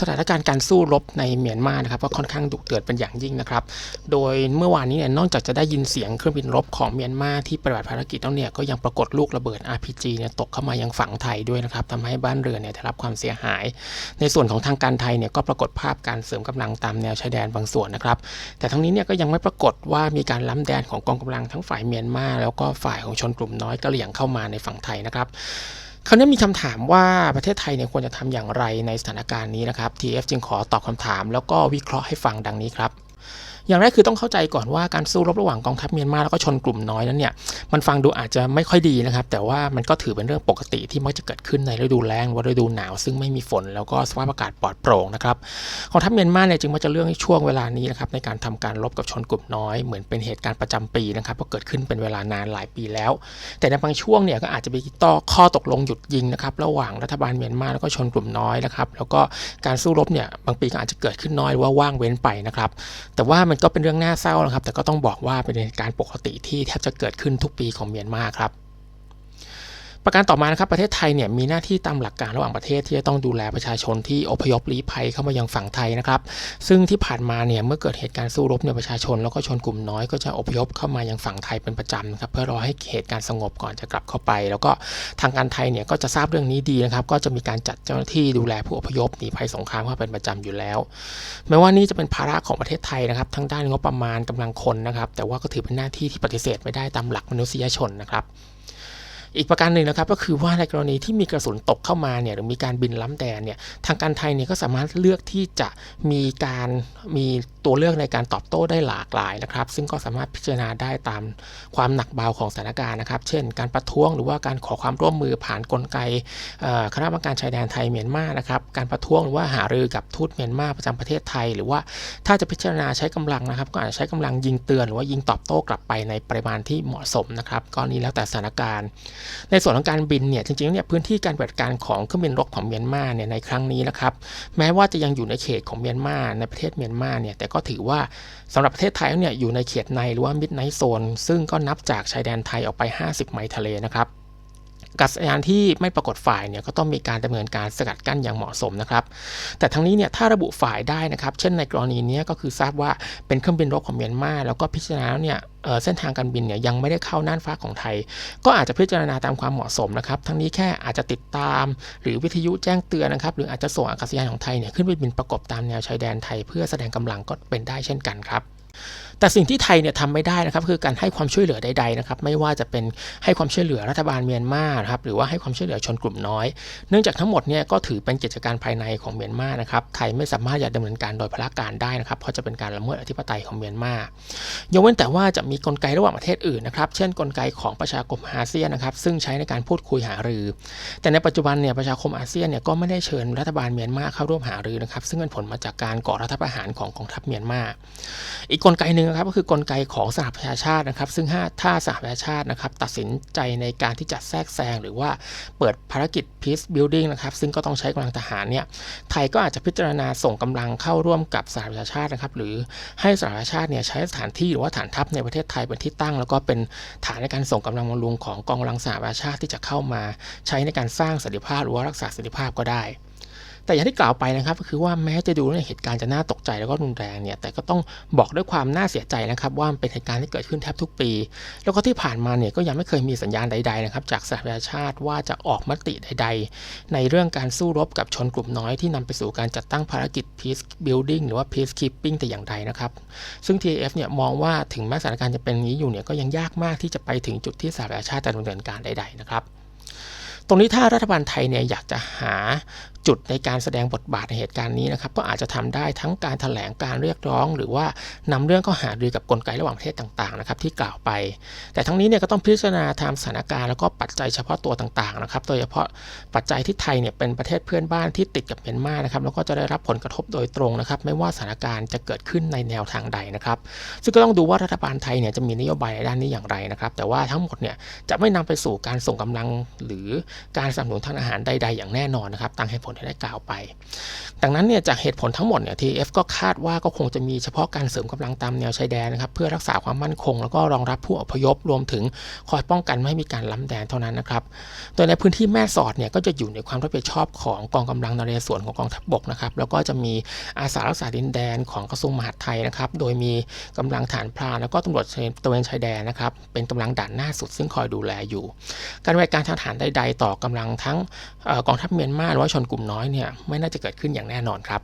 สถานการณ์การสู้รบในเมียนมานะครับก็ค่อนข้างดุเดือดเป็นอย่างยิ่งนะครับ โดยเมื่อวานนี้เนี่ยนอกจากจะได้ยินเสียงเครื่องบินรบของเมียนมาที่ปฏิบัติภารกิจแล้วเนี่ยก็ยังปรากฏลูกระเบิด RPG เนี่ยตกเข้ามายังฝั่งไทยด้วยนะครับทำให้บ้านเรือนเนี่ยได้รับความเสียหาย ในส่วนของทางการไทยเนี่ยก็ปรากฏภาพการเสริมกำลังตามแนวชายแดนบางส่วนนะครับ แต่ทั้งนี้เนี่ยก็ยังไม่ปรากฏว่ามีการล้ำแดนของกองกำลังทั้งฝ่ายเมียนมาแล้วก็ฝ่ายของชนกลุ่มน้อยกะเหรี่ยงเข้ามาในฝั่งไทยนะครับ คราวนี้มีคำถามว่าประเทศไทยเนี่ยควรจะทำอย่างไรในสถานการณ์นี้นะครับ TF จึงขอตอบคำถาม แล้วก็วิเคราะห์ให้ฟังดังนี้ครับ อย่างแรกคือต้องเข้าใจก่อนว่าการสู้รบระหว่างกองทัพเมียนมาแล้วก็ชนกลุ่มน้อยนั้นเนี่ยมันฟังดูอาจจะไม่ค่อยดีนะครับ แต่ว่ามันก็ถือเป็นเรื่องปกติที่มักจะเกิดขึ้นในฤดูแล้งหรือว่าฤดูหนาว ซึ่งไม่มีฝนแล้วก็สภาพอากาศปลอดโปร่งนะครับกองทัพเมียนมาเนี่ยจึงมักจะเลือกในช่วงเวลานี้นะครับในการทำการรบกับชนกลุ่มน้อยเหมือนเป็นเหตุการณ์ประจำปีนะครับเพราะเกิดขึ้นเป็นเวลานานหลายปีแล้ว แต่ในบางช่วงเนี่ยก็อาจจะมีต่อข้อตกลงหยุดยิงนะครับระหว่างรัฐบาลเมียนมาแล้วก็ชนกลุ่มน้อยนะครับแล้วก็การสู้รบเนี่ยบางปีก็อาจจะเกิดขึ้นน้อยหรือว่าว่างเว้นไปนะครับแต่ว่ามันก็เป็นเรื่องน่าเศร้านะครับ แต่ก็ต้องบอกว่าเป็นเหตุการณ์ปกติที่แทบจะเกิดขึ้นทุกปีของเมียนมาครับ ประการต่อมานะครับประเทศไทยเนี่ยมีหน้าที่ตามหลักการระหว่างประเทศที่จะต้องดูแลประชาชนที่อพยพลี้ภัยเข้ามายังฝั่งไทยนะครับ ซึ่งที่ผ่านมาเนี่ยเมื่อเกิดเหตุการณ์สู้รบเนี่ยประชาชนแล้วก็ชนกลุ่มน้อยก็จะอพยพเข้ามายังฝั่งไทยเป็นประจำนะครับเพื่อรอให้เหตุการณ์สงบก่อนจะกลับเข้าไป แล้วก็ทางการไทยเนี่ยก็จะทราบเรื่องนี้ดีนะครับก็จะมีการจัดเจ้าหน้าที่ดูแลผู้อพยพหนีภัยสงครามเข้าเป็นประจำอยู่แล้วแม้ว่านี่จะเป็นภาระของประเทศไทยนะครับทั้งด้านงบประมาณกำลังคนนะครับแต่ว่าก็ถือเป็นหน้าที่ที่ปฏิเสธไม่ได้ตามหลักมนุษยชนนะครับ อีกประการหนึ่งนะครับก็คือว่าในกรณีที่มีกระสุนตกเข้ามาเนี่ยหรือมีการบินล้ำแดนเนี่ยทางการไทยเนี่ยก็สามารถเลือกที่จะมีการมีตัวเลือกในการตอบโต้ได้หลากหลายนะครับ ซึ่งก็สามารถพิจารณาได้ตามความหนักเบาของสถานการณ์นะครับ เช่น การประท้วงหรือว่าการขอความร่วมมือผ่านกลไกคณะกรรมการชายแดนไทยเมียนมานะครับการประท้วงหรือว่าหารือกับทูตเมียนมาประจำประเทศไทย หรือว่าถ้าจะพิจารณาใช้กำลังนะครับ ก็อาจจะใช้กำลังยิงเตือนหรือว่ายิงตอบโต้กลับไปในปริมาณที่เหมาะสมนะครับก็นี้แล้วแต่สถานการณ์ในส่วนของการบินเนี่ยจริงๆเนี่ยพื้นที่การปฏิบัติการของเครื่องบินรบของเมียนมาเนี่ยในครั้งนี้นะครับแม้ว่าจะยังอยู่ในเขตของเมียนมาในประเทศเมียนมาเนี่ยแต่ก็ถือว่าสำหรับประเทศไทยเนี่ยอยู่ในเขตในหรือว่ามิดไนท์โซนซึ่งก็นับจากชายแดนไทยออกไป 50 ไมล์ทะเลนะครับ กัสยานที่ไม่ปรากฏฝ่ายเนี่ยก็ต้องมีการดำเนินการสกัดกั้นอย่างเหมาะสมนะครับ แต่ทั้งนี้เนี่ยถ้าระบุฝ่ายได้นะครับ เช่นในกรณีนี้ก็คือทราบว่าเป็นเครื่องบินรบของเมียนมาแล้วก็พิจารณาแล้วเนี่ยเเส้นทางการบินเนี่ยยังไม่ได้เข้าน่านฟ้าของไทย ก็อาจจะพิจารณาตามความเหมาะสมนะครับ ทั้งนี้แค่อาจจะติดตาม หรือวิทยุแจ้งเตือนนะครับ หรืออาจจะส่งอากาศยานของไทยเนี่ยขึ้นไปบินประกบตามแนวชายแดนไทย เพื่อแสดงกำลังก็เป็นได้เช่นกันครับ แต่สิ่งที่ไทยเนี่ยทำไม่ได้นะครับคือการให้ความช่วยเหลือใดๆนะครับไม่ว่าจะเป็นให้ความช่วยเหลือรัฐบาลเมียนมาครับหรือว่าให้ความช่วยเหลือชนกลุ่มน้อย เนื่องจากทั้งหมดเนี่ยก็ถือเป็นกิจการภายในของเมียนมานะครับไทยไม่สามารถจะดำเนินการโดยพละการได้นะครับเพราะจะเป็นการละเมิดอธิปไตยของเมียนมายกเว้นแต่ว่าจะมีกลไกระหว่างประเทศอื่นนะครับเช่นกลไกของประชาคมอาเซียนนะครับซึ่งใช้ในการพูดคุยหารือ แต่ในปัจจุบันเนี่ยประชาคมอาเซียนเนี่ยก็ไม่ได้เชิญรัฐบาลเมียนมาเข้าร่วมหารือนะครับซึ่งเป็นผลมาจากการก่อรัฐประหารของกองทัพเมียนมาอีกกลไกหนึ่งนะครับก็คือกลไกของสหประชาชาตินะครับ ซึ่งถ้าถ้าสหประชาชาตินะครับ ตัดสินใจในการที่จะแทรกแซงหรือว่าเปิดภารกิจ peace building นะครับ ซึ่งก็ต้องใช้กำลังทหารเนี่ยไทยก็อาจจะพิจารณาส่งกำลังเข้าร่วมกับสหประชาชาตินะครับหรือให้สหประชาชาติเนี่ยใช้สถานที่หรือว่าฐานทัพในประเทศไทยเป็นที่ตั้ง แล้วก็เป็นฐานในการส่งกำลังบำรุงของกองกำลังสหประชาชาติที่จะเข้ามาใช้ในการสร้างสันติภาพหรือว่ารักษาสันติภาพก็ได้ แต่อย่างที่กล่าวไปนะครับ ก็คือว่าแม้จะดูในเหตุการณ์จะน่าตกใจแล้วก็รุนแรงเนี่ย แต่ก็ต้องบอกด้วยความน่าเสียใจนะครับว่าเป็นเหตุการณ์ที่เกิดขึ้นแทบทุกปี แล้วก็ที่ผ่านมาเนี่ยก็ยังไม่เคยมีสัญญาณใดๆนะครับจากสหประชาชาติว่าจะออกมติใด ๆ ในเรื่องการสู้รบกับชนกลุ่มน้อยที่นำไปสู่การจัดตั้งภารกิจ peace building หรือว่า peace keeping แต่อย่างใดนะครับ ซึ่ง TAF เนี่ยมองว่าถึงแม้สถานการณ์จะเป็นอย่างนี้อยู่เนี่ยก็ยังยากมากที่จะไปถึงจุดที่สหประชาชาติจะดำเนินการใด ๆ นะครับตรงนี้ถ้ารัฐบาลไทยเนี่ยอยากจะหา จุดในการแสดงบทบาทในเหตุการณ์นี้นะครับก็อาจจะทำได้ทั้งการแถลงการเรียกร้อง หรือว่านำเรื่องเข้าหารือกับกลไกระหว่างประเทศต่างๆนะครับที่กล่าวไป แต่ทั้งนี้เนี่ยก็ต้องพิจารณาตามสถานการณ์แล้วก็ปัจจัยเฉพาะตัวต่างๆนะครับโดยเฉพาะปัจจัยที่ไทยเนี่ยเป็นประเทศเพื่อนบ้านที่ติดกับเมียนมานะครับแล้วก็จะได้รับผลกระทบโดยตรงนะครับไม่ว่าสถานการณ์จะเกิดขึ้นในแนวทางใดนะครับซึ่งก็ต้องดูว่ารัฐบาลไทยเนี่ยจะมีนโยบายในด้านนี้อย่างไรนะครับแต่ว่าทั้งหมดเนี่ยจะไม่นำไปสู่การส่งกำลังหรือการสนับสนุนทางอาหารใด ๆ อย่างแน่นอนนะครับตามเหตุผลลที่ได้กล่าวไป ดังนั้นเนี่ยจากเหตุผลทั้งหมดเนี่ย TF ก็คาดว่าก็คงจะมีเฉพาะการเสริมกำลังตามแนวชายแดนนะครับเพื่อรักษาความมั่นคง แล้วก็รองรับผู้อพยพรวมถึงคอยป้องกันไม่ให้มีการล้ำแดนเท่านั้นนะครับโดยในพื้นที่แม่สอดเนี่ยก็จะอยู่ในความรับผิดชอบของกองกำลังนเรศวรของกองทัพบกนะครับแล้วก็จะมีอาสารักษาดินแดนของกระทรวงมหาดไทยนะครับโดยมีกำลังฐานพรานแล้วก็ตำรวจตะเวนชายแดนนะครับเป็นกำลังด่านหน้าสุด ซึ่งคอยดูแลอยู่ การบริการทางทหารใด ๆ ต่อกำลังทั้งออกองทัพเมียนมาหรือว่าชนกลุ่มน้อยเนี่ยไม่น่าจะเกิดขึ้นอย่างแน่นอนครับ